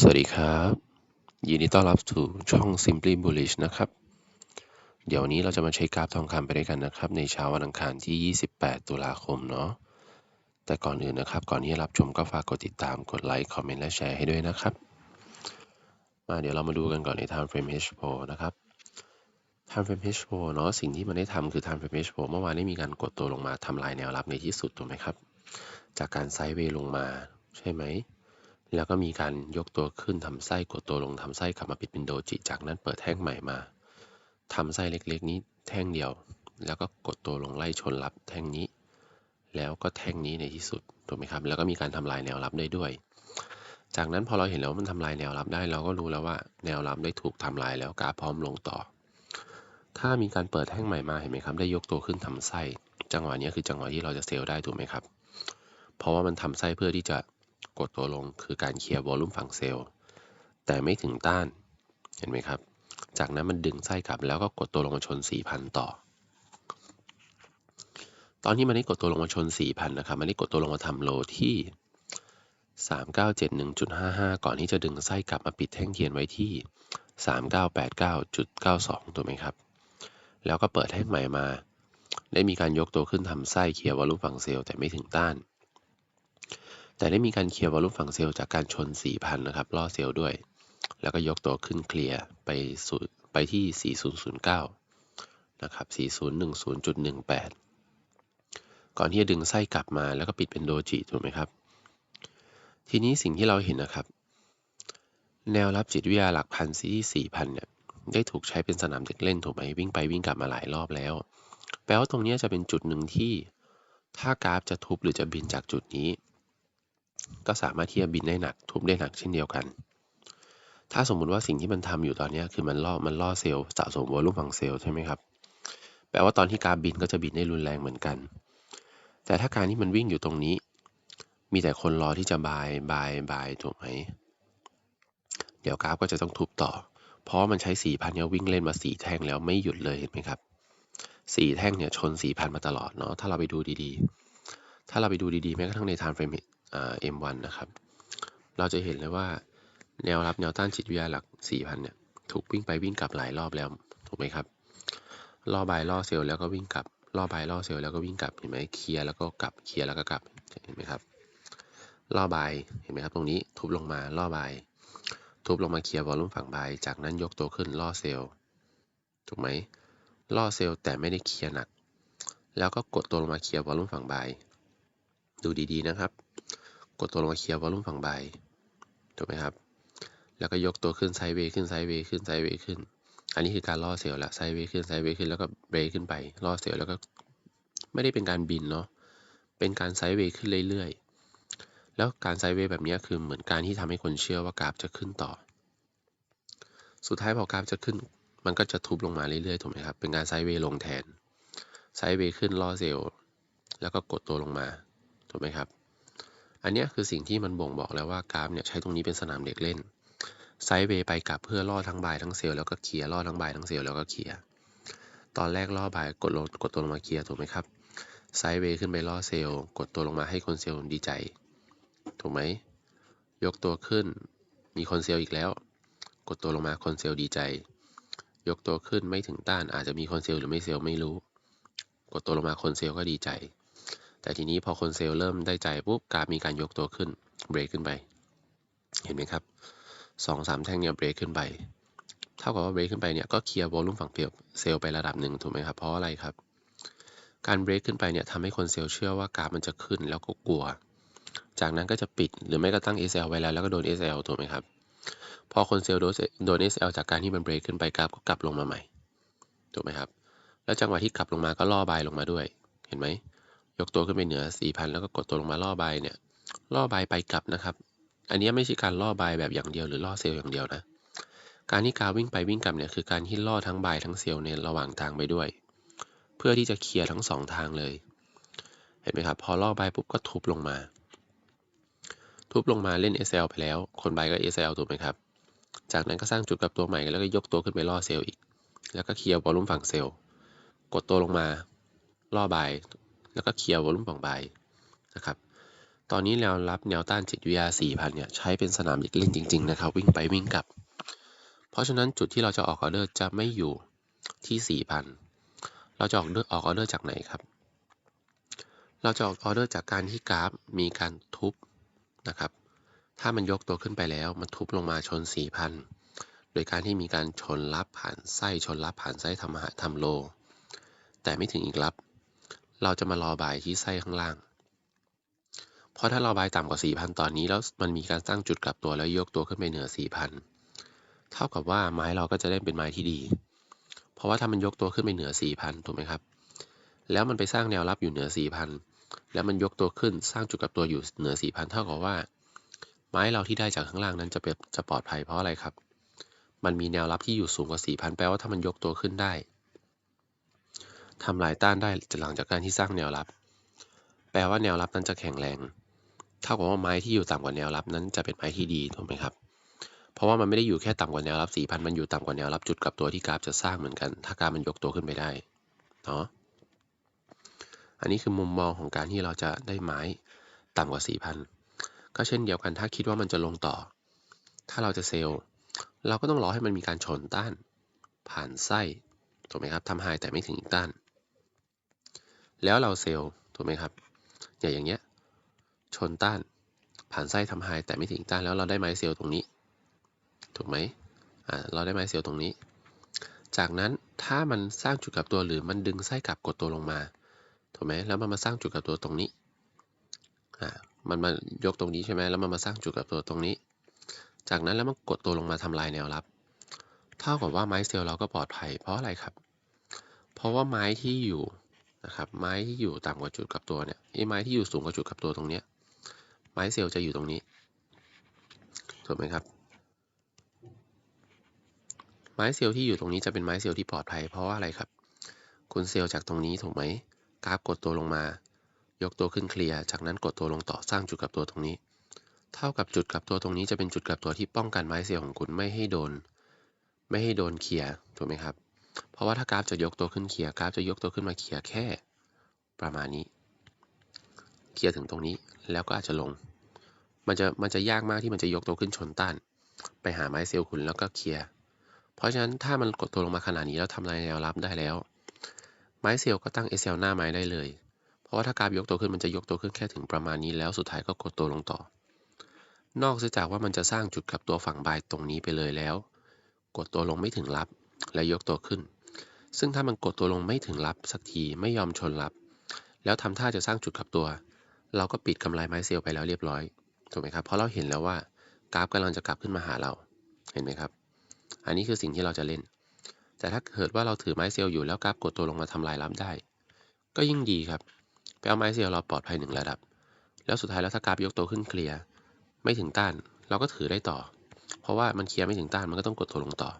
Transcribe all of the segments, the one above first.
สวัสดีครับ ยินดีต้อนรับสู่ช่อง Simply Bullish นะครับ เดี๋ยววนนี้เราจะมาใช้กราฟทองคำไปด้วยกันนะครับ ในเช้าวันอังคารที่ 28 ตุลาคมเนาะแต่ก่อนอื่นนะครับ ก่อนที่จะรับชมก็ฝากกดติดตามกดไลค์คอมเมนต์และแชร์ให้ด้วยนะครับ มาเดี๋ยวเรามาดูกันก่อนใน Time Frame H4 นะครับ Time Frame H4 เนาะสิ่งที่มันได้ทำคือ Time Frame H4 เมื่อวานได้มีการกดตัวลงมาทำลายแนวรับในที่สุดถูกไหมครับ จากการไซด์เวย์ลงมาใช่ไหม แล้วก็มีการยกตัวขึ้นทำไส้กดตัวลงทำไส้กลับมาปิดเป็นโดจิจากนั้นเปิดแท่งใหม่มาทำไส้เล็กๆ นี้แท่งเดียว แล้วก็กดตัวลงไล่ชนรับแท่งนี้ แล้วก็แท่งนี้ในที่สุดถูกไหมครับ แล้วก็มีการทำลายแนวรับได้ด้วย จากนั้นพอเราเห็นแล้วมันทำลายแนวรับได้ เราก็รู้แล้วว่าแนวรับได้ถูกทำลายแล้วกราฟพร้อมลงต่อ ถ้ามีการเปิดแท่งใหม่มาเห็นไหมครับ ได้ยกตัวขึ้นทำไส้ จังหวะนี้คือจังหวะที่เราจะเซลล์ได้ถูกไหมครับ เพราะว่ามันทำไส้เพื่อที่จะ กดตัวลงคือการเคลียร์วอลลุ่มฝั่งเซลล์ แต่ไม่ถึงต้าน เห็นไหมครับ จากนั้นมันดึงไส้กลับแล้วก็กดตัวลงมาชน 4,000 ต่อ ตอนที่มันได้กดตัวลงมาชน 4,000 นะครับ มันได้กดตัวลงมาทำโลที่ 3971.55 ก่อนที่จะดึงไส้กลับมาปิดแท่งเทียนไว้ที่ 3989.92 ถูกไหมครับ แล้วก็เปิดแท่งใหม่มา ได้มีการยกตัวขึ้นทำไส้เคลียร์วอลลุ่มฝั่งเซลล์แต่ไม่ถึงต้าน แต่ได้มีการเคลียร์วอลลุ่มฝั่งเซลล์จากการชน 4,000 นะครับล่อเซลล์ด้วย แล้วก็ยกตัวขึ้นเคลียร์ไปสู่ไปที่ 4009 นะครับ 4010.18 ก่อนที่จะดึงไส้กลับมาแล้วก็ปิดเป็นโดจิถูกไหมครับ ทีนี้สิ่งที่เราเห็นนะครับ แนวรับจิตวิทยาหลักพันที่4,000 เนี่ย ได้ถูกใช้เป็นสนามเด็กเล่นถูกไหมวิ่งไปวิ่งกลับมาหลายรอบแล้ว แปลว่าตรงนี้จะเป็นจุดหนึ่งที่ ถ้ากราฟจะทุบหรือจะบินจากจุดนี้ ก็สามารถที่จะบินได้หนักทุบได้หนักเช่นเดียวกัน ถ้าสมมุติว่าสิ่งที่มันทำอยู่ตอนนี้คือมันล่อมันล่อเซลล์สะสมวอลลุ่มฝั่งเซลล์ใช่ไหมครับแปลว่าตอนที่กราฟบินก็จะบินได้รุนแรงเหมือนกัน แต่ถ้าการที่มันวิ่งอยู่ตรงนี้ มีแต่คนรอที่จะบายบายบายถูกไหมเดี๋ยวกราฟก็จะต้องทุบต่อ เพราะมันใช้สี่พันเนี่ยวิ่งเล่นมาสี่แท่งแล้วไม่หยุดเลยเห็นไหมครับสี่แท่งเนี่ยชนสี่พันมาตลอดเนาะถ้าเราไปดูดีๆ ถ้าเราไปดูดีๆแม้กระทั่งใน time frame เอ็ม วันนะครับ เราจะเห็นเลยว่าแนวรับแนวต้านจิตวิทยาหลัก 4,000 เนี่ย ถูกวิ่งไปวิ่งกลับหลายรอบแล้ว ถูกไหมครับล่อบายล่อเซลล์แล้วก็วิ่งกลับล่อบายล่อเซลล์แล้วก็วิ่งกลับเห็นไหมเคลียร์แล้วก็กลับเคลียร์แล้วก็กลับเห็นไหมครับล่อบายเห็นไหมครับ ตรงนี้ทุบลงมาล่อบาย ทุบลงมาเคลียร์วอลลุ่มฝั่งบาย จากนั้นยกตัวขึ้นล่อเซลล์ถูกไหมล่อเซลล์แต่ไม่ได้เคลียร์หนัก แล้วก็กดตัวลงมาเคลียร์วอลลุ่มฝั่งบาย ดูดีๆนะครับ กดตัวลงมาเคลียร์วอลลุ่มฝั่งบายถูกไหมครับ แล้วก็ยกตัวขึ้นไซด์เวย์ขึ้นไซด์เวย์ขึ้นไซด์เวย์ขึ้น อันนี้คือการล่อเซลล์ละไซด์เวย์ขึ้นไซด์เวย์ขึ้นแล้วก็เบรกขึ้นไปล่อเซลล์แล้วก็ไม่ได้เป็นการบินเนาะเป็นการไซด์เวย์ขึ้นเรื่อยๆ แล้วการไซด์เวย์แบบนี้คือเหมือนการที่ทำให้คนเชื่อว่ากราฟจะขึ้นต่อ สุดท้ายพอกราฟจะขึ้น มันก็จะทุบลงมาเรื่อยๆถูกไหมครับเป็นการไซด์เวย์ลงแทนไซด์เวย์ขึ้นล่อเซลล์แล้วก็กดตัวลงมาถูกไหมครับ อันนี้คือสิ่งที่มันบ่งบอกแล้วว่ากราฟเนี่ยใช้ตรงนี้เป็นสนามเด็กเล่น ไซด์เวย์ไปกลับเพื่อล่อทั้งบายทั้งเซลล์แล้วก็เคลียร์ล่อทั้งบายทั้งเซลล์แล้วก็เคลียร์ตอนแรกล่อบายกดลงกดตัวลงมาเคลียร์ถูกไหมครับไซด์เวย์ขึ้นไปล่อเซลล์กดตัวลงมาให้คนเซลล์ดีใจ ถูกไหมยกตัวขึ้นมีคนเซลล์อีกแล้ว กดตัวลงมาคนเซลล์ดีใจ ยกตัวขึ้นไม่ถึงต้านอาจจะมีคนเซลล์หรือไม่เซลล์ไม่รู้ กดตัวลงมาคนเซลล์ก็ดีใจ แต่ทีนี้พอคนเซลล์เริ่มได้ใจปุ๊บกราฟมีการยกตัวขึ้นเบรกขึ้นไป เห็นไหมครับสองสามแท่งเนี่ยเบรกขึ้นไป เท่ากับว่าเบรกขึ้นไปเนี่ยก็เคลียร์วอลลุ่มฝั่งเซลล์ไประดับหนึ่งถูกไหมครับ เพราะอะไรครับ การเบรกขึ้นไปเนี่ยทำให้คนเซลล์เชื่อว่ากราฟมันจะขึ้นแล้วก็กลัว จากนั้นก็จะปิดหรือไม่ก็ตั้ง SL ไว้แล้วแล้วก็โดน SL ถูกไหมครับ พอคนเซลล์โดนโดน SL จากการที่มันเบรกขึ้นไปกราฟก็กลับลงมาใหม่ ถูกไหมครับ แล้วจังหวะที่กลับลงมาก็ล่อบายลงมาด้วย เห็นไหม ยกตัวขึ้นไปเหนือ 4,000 แล้วก็กดตัวลงมาล่อใบเนี่ย ล่อใบไปกลับนะครับ อันนี้ไม่ใช่การล่อใบแบบอย่างเดียวหรือล่อเซลล์อย่างเดียวนะ การที่กาวิ่งไปวิ่งกลับเนี่ยคือการที่ล่อทั้งใบทั้งเซลล์ในระหว่างทางไปด้วย เพื่อที่จะเคลียร์ทั้งสองทางเลย เห็นไหมครับ พอล่อใบปุ๊บก็ทุบลงมา ทุบลงมาเล่น SL ไปแล้ว คนใบก็ SL ถูกไหมครับ จากนั้นก็สร้างจุดกับตัวใหม่แล้วก็ยกตัวขึ้นไปล่อเซลล์อีก แล้วก็เคลียร์วอลลุ่มฝั่งเซลล์ กดตัวลงมาล่อใบ แล้วก็เคลียร์วอลุ่มฝั่งบนะครับ ตอนนี้แนวรับแนวต้านจิตวิทยา4,000เนี่ยใช้เป็นสนามเด็กเล่นจริงๆนะครับ วิ่งไปวิ่งกลับ เพราะฉะนั้นจุดที่เราจะออกออเดอร์จะไม่อยู่ที่ 4,000 เราจะออกออเดอร์ออกออเดอร์จากไหนครับ เราจะออกออเดอร์จากการที่กราฟมีการทุบนะครับ ถ้ามันยกตัวขึ้นไปแล้วมันทุบลงมาชน 4,000 โดยการที่มีการชนรับผ่านไส้ชนรับผ่านไส้ทำหาทำโล แต่ไม่ถึงอีกรับ เราจะมารอบายที่ไส้ข้างล่าง เพราะถ้าเราบายต่ำกว่า 4,000 ตอนนี้แล้วมันมีการสร้างจุดกลับตัวแล้วยกตัวขึ้นไปเหนือ 4,000 เท่ากับว่าไม้เราก็จะได้เป็นไม้ที่ดี เพราะว่าถ้ามันยกตัวขึ้นไปเหนือ 4,000 ถูกไหมครับ แล้วมันไปสร้างแนวรับอยู่เหนือ 4,000 แล้วมันยกตัวขึ้นสร้างจุดกลับตัวอยู่เหนือ 4,000 เท่ากับว่า ไม้เราที่ได้จากข้างล่างนั้นจะเป็นจะปลอดภัยเพราะอะไรครับ มันมีแนวรับที่อยู่สูงกว่า 4,000 แปลว่าถ้ามันยกตัวขึ้นได้ ทำลายต้านได้หลังจากการที่สร้างแนวรับ แปลว่าแนวรับนั้นจะแข็งแรง เท่ากับว่าไม้ที่อยู่ต่ำกว่าแนวรับนั้นจะเป็นไม้ที่ดีถูกไหมครับ เพราะว่ามันไม่ได้อยู่แค่ต่ำกว่าแนวรับ4,000มันอยู่ต่ำกว่าแนวรับจุดกลับตัวที่กราฟจะสร้างเหมือนกัน ถ้ากราฟมันยกตัวขึ้นไปได้ เนาะ อันนี้คือมุมมองของการที่เราจะได้ไม้ต่ำกว่า4,000ก็เช่นเดียวกันถ้าคิดว่ามันจะลงต่อ ถ้าเราจะเซลล์ เราก็ต้องรอให้มันมีการชนต้าน ผ่านไส้ถูกไหมครับทำไฮแต่ไม่ถึงอีกต้าน แล้วเราเซลล์ถูกไหมครับอย่างอย่างเงี้ยชนต้าน ผ่านไส้ทำไฮแต่ไม่ถึงต้านแล้วเราได้ไม้เซลล์ตรงนี้ ถูกไหมอ่าเราได้ไม้เซลล์ตรงนี้ จากนั้นถ้ามันสร้างจุดกลับตัวหรือมันดึงไส้กลับกดตัวลงมาถูกไหมแล้วมันมาสร้างจุดกลับตัวตรงนี้อ่ามันมายกตรงนี้ใช่ไหมแล้วมันมาสร้างจุดกลับตัวตรงนี้ จากนั้นแล้วมันกดตัวลงมาทำลายแนวรับ เท่ากับว่าไม้เซลล์เราก็ปลอดภัยเพราะอะไรครับ เพราะว่าไม้ที่อยู่ นะครับไม้ที่อยู่ต่ำกว่าจุดกับตัวเนี่ยไอ้ไม้ที่อยู่สูงกว่าจุดกับตัวตรงเนี้ยไม้เซลล์จะอยู่ตรงนี้ถูกไหมครับ ไม้เซลล์ที่อยู่ตรงนี้จะเป็นไม้เซลล์ที่ปลอดภัยเพราะว่าอะไรครับ คุณเซลล์จากตรงนี้ถูกไหมกราฟกดตัวลงมา ยกตัวขึ้นเคลียร์จากนั้นกดตัวลงต่อสร้างจุดกับตัวตรงนี้ เท่ากับจุดกับตัวตรงนี้จะเป็นจุดกับตัวที่ป้องกันไม้เซลล์ของคุณไม่ให้โดน ไม่ให้โดนเคลียร์ถูกไหมครับ เพราะว่าถ้ากราฟจะยกตัวขึ้นเคลียร์กราฟจะยกตัวขึ้นมาเคลียร์แค่ ประมาณนี้เคลียร์ถึงตรงนี้แล้วก็อาจจะลง มันจะมันจะยากมากที่มันจะยกตัวขึ้นชนต้าน ไปหาไม้เซลล์คุณแล้วก็เคลียร์เพราะฉะนั้นถ้ามันกดตัวลงมาขนาดนี้แล้วทำลายแนวรับได้แล้ว ไม้เซลล์ก็ตั้ง SL หน้าไม้ได้เลย เพราะว่าถ้ากราฟยกตัวขึ้นมันจะยกตัวขึ้นแค่ถึงประมาณนี้แล้วสุดท้ายก็กดตัวลงต่อ นอกจากว่ามันจะสร้างจุดกลับตัวฝั่งบายตรงนี้ไปเลยแล้ว กดตัวลงไม่ถึงรับ และยกตัวขึ้น ซึ่งถ้ามันกดตัวลงไม่ถึงรับสักทีไม่ยอมชนรับ แล้วทำท่าจะสร้างจุดกลับตัว เราก็ปิดกำไรไม้เซลล์ไปแล้วเรียบร้อยถูกไหมครับเพราะเราเห็นแล้วว่ากราฟกำลังจะกลับขึ้นมาหาเราเห็นไหมครับ อันนี้คือสิ่งที่เราจะเล่น แต่ถ้าเกิดว่าเราถือไม้เซลล์อยู่แล้วกราฟกดตัวลงมาทำลายรับได้ ก็ยิ่งดีครับไปเอาไม้เซลล์เราปลอดภัยหนึ่งระดับ แล้วสุดท้ายแล้วถ้ากราฟยกตัวขึ้นเคลียร์ไม่ถึงต้าน เราก็ถือได้ต่อ เพราะว่ามันเคลียร์ไม่ถึงต้านมันก็ต้องกดตัวลงต่อ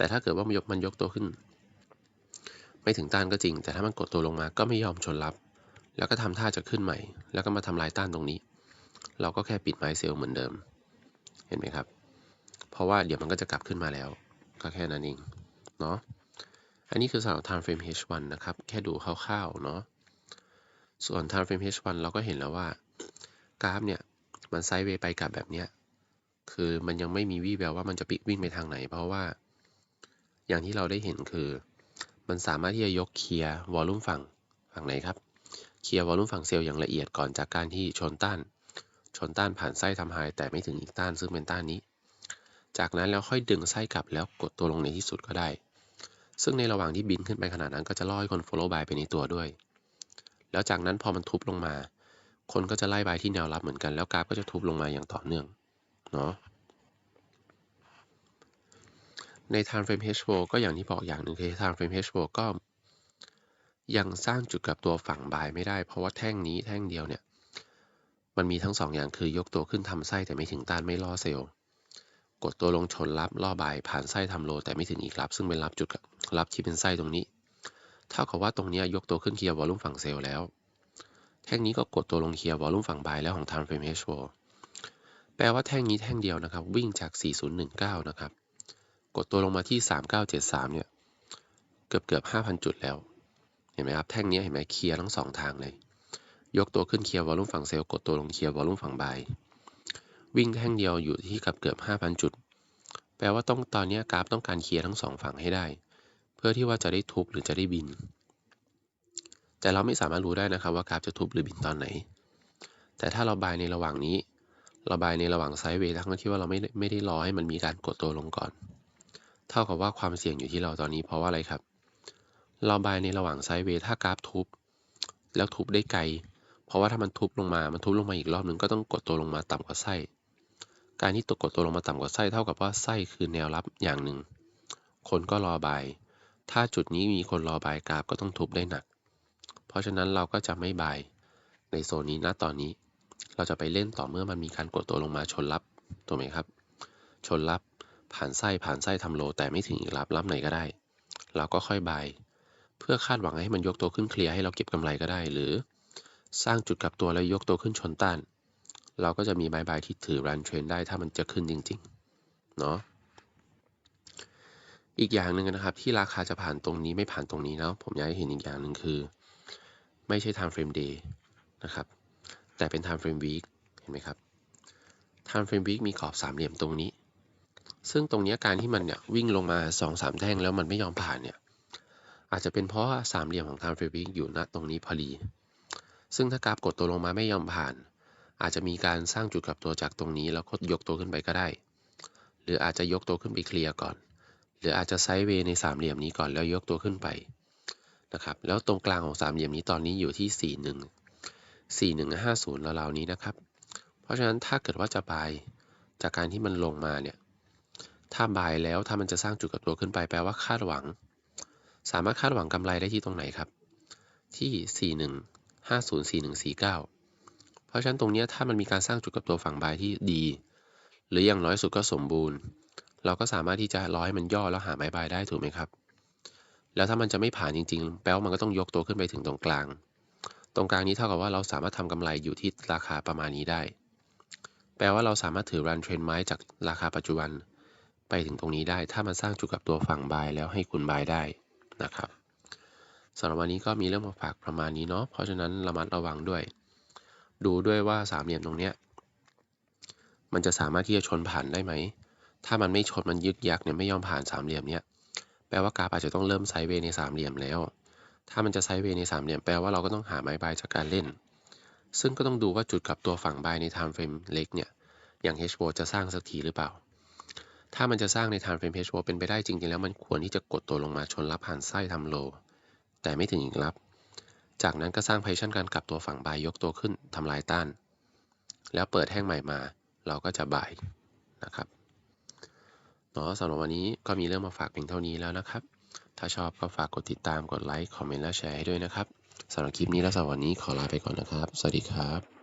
แต่ถ้าเกิดว่ามันยกมันยกตัวขึ้น ไม่ถึงต้านก็จริง แต่ถ้ามันกดตัวลงมาก็ไม่ยอมชนรับ แล้วก็ทำท่าจะขึ้นใหม่ แล้วก็มาทำลายต้านตรงนี้ เราก็แค่ปิดไม้เซลล์เหมือนเดิม เห็นไหมครับ เพราะว่าเดี๋ยวมันก็จะกลับขึ้นมาแล้ว ก็แค่นั้นเองเนาะอันนี้คือสำหรับ time frame H1 นะครับ แค่ดูคร่าวๆเนาะส่วน time frame H1 เราก็เห็นแล้วว่ากราฟเนี่ยมันไซด์เวย์ไปกลับแบบเนี้ยคือมันยังไม่มีวี่แววว่ามันจะปิกวิ่งไปทางไหน เพราะว่า อย่างที่เราได้เห็นคือ มันสามารถที่จะยกเคลียร์วอลลุ่มฝั่งฝั่งไหนครับ เคลียร์วอลลุ่มฝั่งเซลล์อย่างละเอียดก่อนจากการที่ชนต้าน ชนต้านผ่านไส้ทำไฮแต่ไม่ถึงอีกต้านซึ่งเป็นต้านนี้ จากนั้นแล้วค่อยดึงไส้กลับแล้วกดตัวลงในที่สุดก็ได้ ซึ่งในระหว่างที่บินขึ้นไปขนาดนั้นก็จะล่อให้คน follow buy ไปในตัวด้วย แล้วจากนั้นพอมันทุบลงมา คนก็จะไล่บายที่แนวรับเหมือนกันแล้วกราฟก็จะทุบลงมาอย่างต่อเนื่อง เนาะ ใน time frame H4 ก็อย่างที่บอกอย่างหนึ่งคือ time frame H4 ก็ ยังสร้างจุดกับตัวฝั่งบายไม่ได้ เพราะว่าแท่งนี้แท่งเดียวเนี่ย มันมีทั้งสองอย่างคือยกตัวขึ้นทำไส้แต่ไม่ถึงต้านไม่ล่อเซลล์กดตัวลงชนรับล่อบายผ่านไส้ทำโล แต่ไม่ถึงอีกรับ ซึ่งเป็นรับจุดรับที่เป็นไส้ตรงนี้เท่ากับว่าตรงนี้ยกตัวขึ้นเคลียร์วอลลุ่มฝั่งเซลล์แล้ว แท่งนี้ก็กดตัวลงเคลียร์วอลลุ่มฝั่งบายแล้วของ time frame H4 แปลว่าแท่งนี้แท่งเดียวนะครับ วิ่งจาก 4019 นะครับ กดตัวลงมาที่ 3973 เนี่ย เกือบเกือบ5,000 จุดแล้ว เห็นไหมครับ แท่งนี้เห็นไหมเคลียร์ทั้งสองทางเลย ยกตัวขึ้นเคลียร์วอลุ่มฝั่งเซลล์ กดตัวลงเคลียร์วอลุ่มฝั่งบาย วิ่งแท่งเดียวอยู่ที่กับเกือบ 5,000 จุด แปลว่าต้องตอนนี้กราฟต้องการเคลียร์ทั้งสองฝั่งให้ได้ เพื่อที่ว่าจะได้ทุบหรือจะได้บิน แต่เราไม่สามารถรู้ได้นะครับว่ากราฟจะทุบหรือบินตอนไหน แต่ถ้าเราบายในระหว่างนี้ เราบายในระหว่างไซด์เวย์ทั้งที่ว่าเราไม่ได้ไม่ได้รอให้มันมีการกดตัวลงก่อน เท่ากับว่าความเสี่ยงอยู่ที่เราตอนนี้เพราะว่าอะไรครับเราบายในระหว่างไซด์เวย์ถ้ากราฟทุบ แล้วทุบได้ไกล เพราะว่าถ้ามันทุบลงมา มันทุบลงมาอีกรอบหนึ่งก็ต้องกดตัวลงมาต่ำกว่าไส้ การที่ตกกดตัวลงมาต่ำกว่าไส้เท่ากับว่าไส้คือแนวรับอย่างหนึ่ง คนก็รอบาย ถ้าจุดนี้มีคนรอบายกราฟก็ต้องทุบได้หนัก เพราะฉะนั้นเราก็จะไม่บายในโซนนี้ณตอนนี้ เราจะไปเล่นต่อเมื่อมันมีการกดตัวลงมาชนรับถูกไหมครับ ชนรับ ผ่านไส้ผ่านไส้ทำโล แต่ไม่ถึงอีกรับรับไหนก็ได้ เราก็ค่อยบาย เพื่อคาดหวังให้มันยกตัวขึ้นเคลียร์ให้เราเก็บกำไรก็ได้ หรือสร้างจุดกลับตัวแล้วยกตัวขึ้นชนต้าน เราก็จะมีบายบายที่ถือรันเทรนได้ถ้ามันจะขึ้นจริงๆเนาะอีกอย่างหนึ่งนะครับที่ราคาจะผ่านตรงนี้ไม่ผ่านตรงนี้แล้วผมอยากให้เห็นอีกอย่างหนึ่งคือ ไม่ใช่ time frame day นะครับ แต่เป็น time frame week เห็นไหมครับ time frame week มีกรอบสามเหลี่ยมตรงนี้ ซึ่งตรงนี้การที่มันเนี่ยวิ่งลงมา2อสามแท่งแล้วมันไม่ยอมผ่านเนี่ยอาจจะเป็นเพราะสามเหลี่ยมของ time frame week อยู่ณตรงนี้พอดี ซึ่งถ้ากราฟกดตัวลงมาไม่ยอมผ่าน อาจจะมีการสร้างจุดกลับตัวจากตรงนี้แล้วก็ยกตัวขึ้นไปก็ได้ หรืออาจจะยกตัวขึ้นไปเคลียร์ก่อน หรืออาจจะไซด์เวย์ในสามเหลี่ยมนี้ก่อนแล้วยกตัวขึ้นไปนะครับ แล้วตรงกลางของสามเหลี่ยมนี้ตอนนี้อยู่ที่ 41 4150ราวๆนี้นะครับ เพราะฉะนั้นถ้าเกิดว่าจะบายจากการที่มันลงมาเนี่ย ถ้าบายแล้วถ้ามันจะสร้างจุดกลับตัวขึ้นไปแปลว่าคาดหวัง สามารถคาดหวังกำไรได้ที่ตรงไหนครับ ที่ 41 50 4149 เพราะฉะนั้นตรงนี้ถ้ามันมีการสร้างจุดกลับตัวฝั่งบายที่ดี หรืออย่างน้อยสุดก็สมบูรณ์ เราก็สามารถที่จะรอให้มันย่อแล้วหาไม้บายได้ถูกไหมครับ แล้วถ้ามันจะไม่ผ่านจริง ๆ แปลว่ามันก็ต้องยกตัวขึ้นไปถึงตรงกลาง ตรงกลางนี้เท่ากับว่าเราสามารถทำกำไรอยู่ที่ราคาประมาณนี้ได้ แปลว่าเราสามารถถือรันเทรนไม้จากราคาปัจจุบัน ไปถึงตรงนี้ได้ ถ้ามันสร้างจุดกับตัวฝั่งบายแล้วให้คุณบายได้นะครับสำหรับวันนี้ก็มีเรื่องมาฝากประมาณนี้เนาะเพราะฉะนั้นระมัดระวังด้วย ดูด้วยว่าสามเหลี่ยมตรงเนี้ยมันจะสามารถที่จะชนผ่านได้ไหม ถ้ามันไม่ชนมันยึกยักเนี่ยไม่ยอมผ่านสามเหลี่ยมเนี้ยแปลว่ากราฟอาจจะต้องเริ่มไซด์เวย์ในสามเหลี่ยมแล้ว ถ้ามันจะไซด์เวย์ในสามเหลี่ยมแปลว่าเราก็ต้องหาไม้บายจากการเล่น ซึ่งก็ต้องดูว่าจุดกับตัวฝั่งบายใน time frame เล็กเนี่ย อย่าง H4 จะสร้างสักทีหรือเปล่า ถ้ามันจะสร้างใน time frame H4 เป็นไปได้จริงๆแล้วมันควรที่จะกดตัวลงมาชนรับผ่านไส้ทำโลแต่ไม่ถึงอีกรับ จากนั้นก็สร้างไพชั่นการกลับตัวฝั่งบายยกตัวขึ้นทำลายต้าน แล้วเปิดแท่งใหม่มา เราก็จะบายนะครับเนาะสำหรับวันนี้ก็มีเรื่องมาฝากเพียงเท่านี้แล้วนะครับ ถ้าชอบก็ฝากกดติดตามกดไลค์คอมเมนต์และแชร์ให้ด้วยนะครับสำหรับคลิปนี้และสำหรับวันนี้ขอลาไปก่อนนะครับ สวัสดีครับ